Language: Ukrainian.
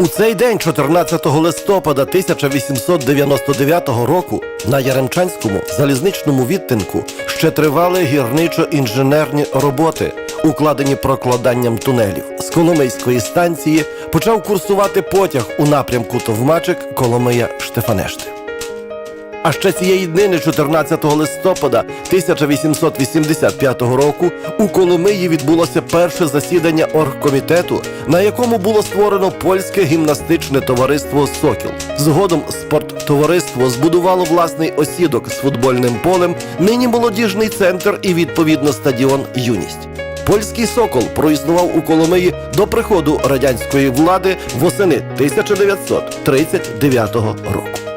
У цей день, 14 листопада 1899 року, на Яремчанському залізничному відтинку ще тривали гірничо-інженерні роботи, укладені прокладанням тунелів. З Коломийської станції почав курсувати потяг у напрямку Товмачик Коломия Штефанешти. А ще цієї днини, 14 листопада 1885 року, у Коломиї відбулося перше засідання оргкомітету, на якому було створено польське гімнастичне товариство Сокіл. Згодом спорттовариство збудувало власний осідок з футбольним полем, нині молодіжний центр і відповідно стадіон Юність. Польський сокол проіснував у Коломиї до приходу радянської влади восени 1939 року.